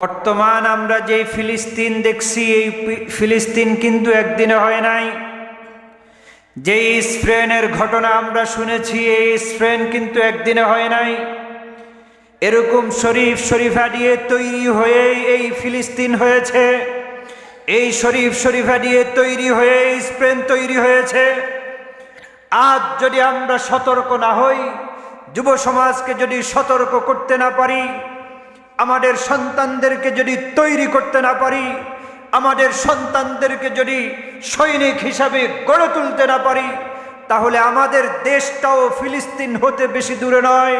বর্তমান আমরা যে ফিলিস্তিন দেখছি, এই ফিলিস্তিন কিন্তু একদিনে হয় নাই। যে স্প্রেনের ঘটনা আমরা শুনেছি, এই স্প্রেন কিন্তু একদিনে হয় নাই। এরকম শরীফ শরীফা দিয়ে তৈরি হয়ে এই ফিলিস্তিন হয়েছে। এই শরীফ শরীফা দিয়ে তৈরি হয়ে স্প্রেন তৈরি হয়েছে। আজ যদি আমরা সতর্ক না হই, যুব সমাজকে যদি সতর্ক করতে না পারি আমাদের সন্তানদেরকে যদি তৈরি করতে না পারি, আমাদের সন্তানদেরকে যদি সৈনিক হিসাবে গড়ে তুলতে না পারি, তাহলে আমাদের দেশটাও ফিলিস্তিন হতে বেশি দূরে নয়,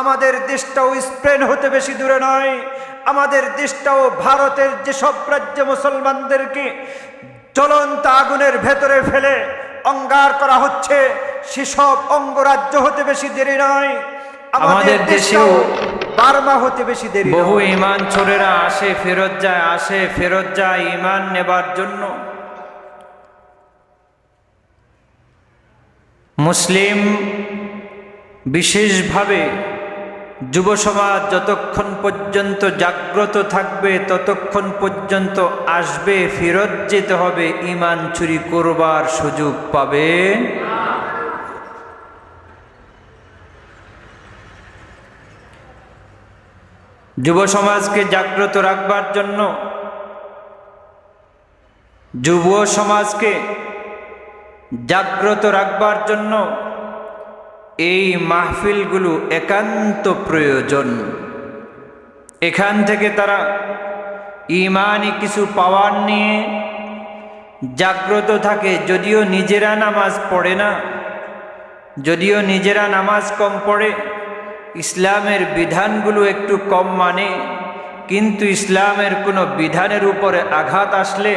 আমাদের দেশটাও স্পেন হতে বেশি দূরে নয়, আমাদের দেশটাও ভারতের যেসব রাজ্যে মুসলমানদেরকে জ্বলন্ত আগুনের ভেতরে ফেলে অঙ্গার করা হচ্ছে, সেসব অঙ্গরাজ্য হতে বেশি দেরি নয়। আমাদের দেশেও বার্মা হতে বেশি দেরি বহু। ইমান চোরেরা আসে ফেরত যায় আসে ফেরত যায় ইমান নেবার জন্য মুসলিম বিশেষভাবে যুব সমাজ যতক্ষণ পর্যন্ত জাগ্রত থাকবে ততক্ষণ পর্যন্ত আসবে ফেরত যেতে হবে ইমান চুরি করবার সুযোগ পাবে যুব সমাজকে জাগ্রত রাখবার জন্য, যুব সমাজকে জাগ্রত রাখবার জন্য এই মাহফিলগুলো একান্ত প্রয়োজন। এখান থেকে তারা ইমানই কিছু পাওয়ার নিয়ে জাগ্রত থাকে, যদিও নিজেরা নামাজ পড়ে না, যদিও নিজেরা নামাজ কম পড়ে ইসলামের বিধানগুলো একটু কম মানে কিন্তু ইসলামের কোনো বিধানের উপরে আঘাত আসলে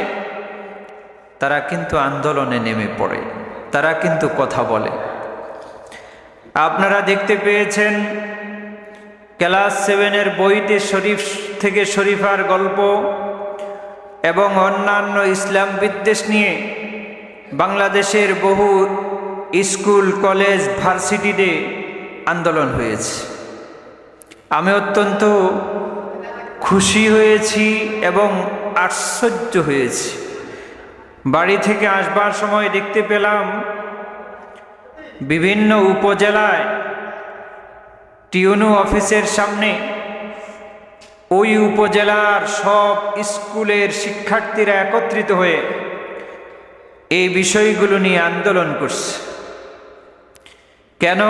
তারা কিন্তু আন্দোলনে নেমে পড়ে, তারা কিন্তু কথা বলে। আপনারা দেখতে পেয়েছেন ক্লাস সেভেনের বইতে শরীফ থেকে শরীফার গল্প এবং অন্যান্য ইসলাম বিদ্বেষ নিয়ে বাংলাদেশের বহু স্কুল, কলেজ, ভার্সিটিতে আন্দোলন হয়েছে। আমি অত্যন্ত খুশি হয়েছি এবং আশ্চর্য হয়েছি। বাড়ি থেকে আসবার সময় দেখতে পেলাম বিভিন্ন উপজেলায় টিউনু অফিসের সামনে ওই উপজেলার সব স্কুলের শিক্ষার্থীরা একত্রিত হয়ে এই বিষয়গুলো নিয়ে আন্দোলন করছে। কেন?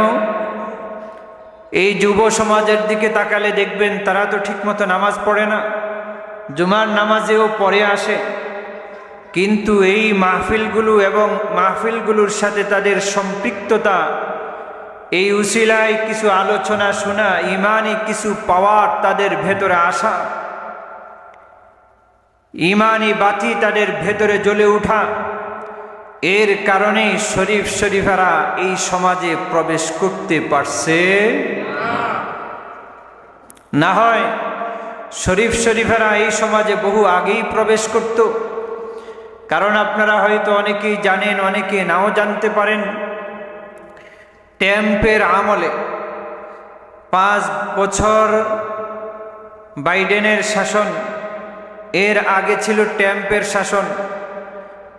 এই যুব সমাজের দিকে তাকালে দেখবেন তারা তো ঠিকমতো নামাজ পড়ে না। জুমার নামাজেও পড়ে আসে। কিন্তু এই মাহফিলগুলো এবং মাহফিলগুলোর সাথে তাদের সম্পৃক্ততা, এই উসিলায় কিছু আলোচনা শোনা, ইমানি কিছু পাওয়ার তাদের ভেতরে আসা। ইমানি বাতি তাদের ভেতরে জ্বলে ওঠা এর কারণেই শরীফ শরীফারা এই সমাজে প্রবেশ করতে পারছে। না হয় শরীফ শরীফেরা এই সমাজে বহু আগেই প্রবেশ করত। কারণ আপনারা হয়তো অনেকেই জানেন, অনেকে নাও জানতে পারেন, ট্যাম্পের আমলে পাঁচ বছর বাইডেনের শাসন, এর আগে ছিল ট্যাম্পের শাসন।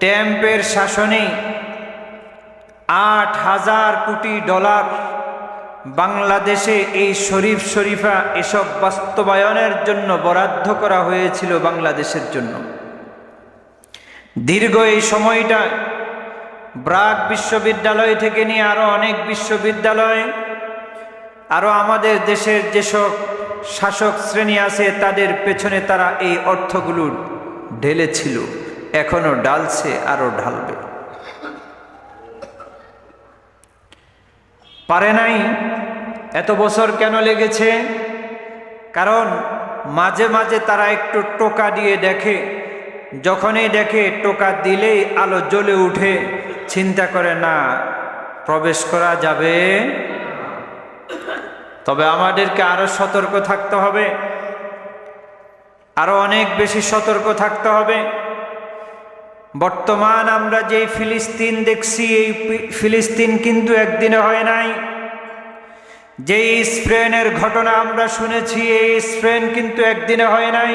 ট্যাম্পের শাসনে আট হাজার কোটি ডলার বাংলাদেশে এই শরীফ শরীফা এসব বাস্তবায়নের জন্য বরাদ্দ করা হয়েছিল বাংলাদেশের জন্য। দীর্ঘ এই সময়টা ব্রাক বিশ্ববিদ্যালয় থেকে নিয়ে আরও অনেক বিশ্ববিদ্যালয় আরও আমাদের দেশের যেসব শাসক শ্রেণি আছে তাদের পেছনে তারা এই অর্থগুলো ঢেলেছিল। এখনও ডালছে আরও ঢালবে। পারে নাই, এত বছর কেন লেগেছে? কারণ মাঝে মাঝে তারা একটু টোকা দিয়ে দেখে, যখনই দেখে টোকা দিলেই আলো জ্বলে উঠে, চিন্তা করে, না, প্রবেশ করা যাবে তবে আমাদেরকে আরও সতর্ক থাকতে হবে, আরও অনেক বেশি সতর্ক থাকতে হবে। বর্তমান আমরা যে ফিলিস্তিন দেখছি, এই ফিলিস্তিন কিন্তু একদিনে হয় নাই। যে স্প্রেনের ঘটনা আমরা শুনেছি, এই স্প্রেন কিন্তু একদিনে হয় নাই।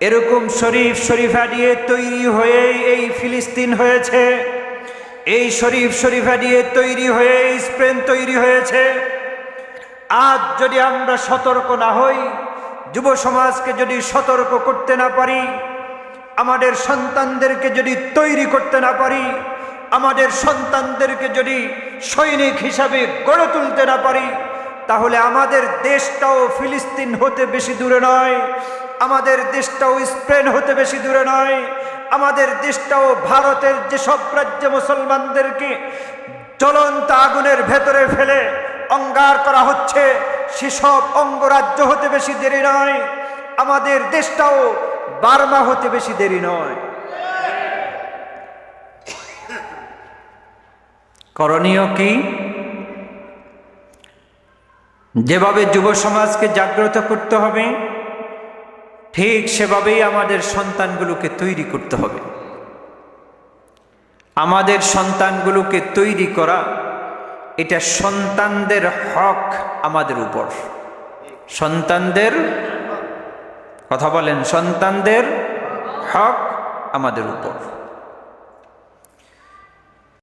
এরকম শরীফ শরীফা দিয়ে তৈরি হয়ে এই ফিলিস্তিন হয়েছে। এই শরীফ শরীফা দিয়ে তৈরি হয়ে স্প্রেন তৈরি হয়েছে। আজ যদি আমরা সতর্ক না হই, যুব সমাজকে যদি সতর্ক করতে না পারি আমাদের সন্তানদেরকে যদি তৈরি করতে না পারি, আমাদের সন্তানদেরকে যদি সৈনিক হিসাবে গড়ে তুলতে না পারি, তাহলে আমাদের দেশটাও ফিলিস্তিন হতে বেশি দূরে নয়, আমাদের দেশটাও স্পেন হতে বেশি দূরে নয়, আমাদের দেশটাও ভারতের যেসব রাজ্যে মুসলমানদেরকে জ্বলন্ত আগুনের ভেতরে ফেলে অঙ্গার করা হচ্ছে, সেসব অঙ্গরাজ্য হতে বেশি দেরি নয়, আমাদের দেশটাও বার্মা হতে বেশি দেরি নয়। করণীয় কি? যেভাবে যুব সমাজকে জাগ্রত করতে হবে, ঠিক সেভাবেই আমাদের সন্তানগুলোকে তৈরি করতে হবে। আমাদের সন্তানগুলোকে তৈরি করা, এটা সন্তানদের হক আমাদের উপর। সন্তানদের কথা বলেন সন্তানদের হক আমাদের উপর।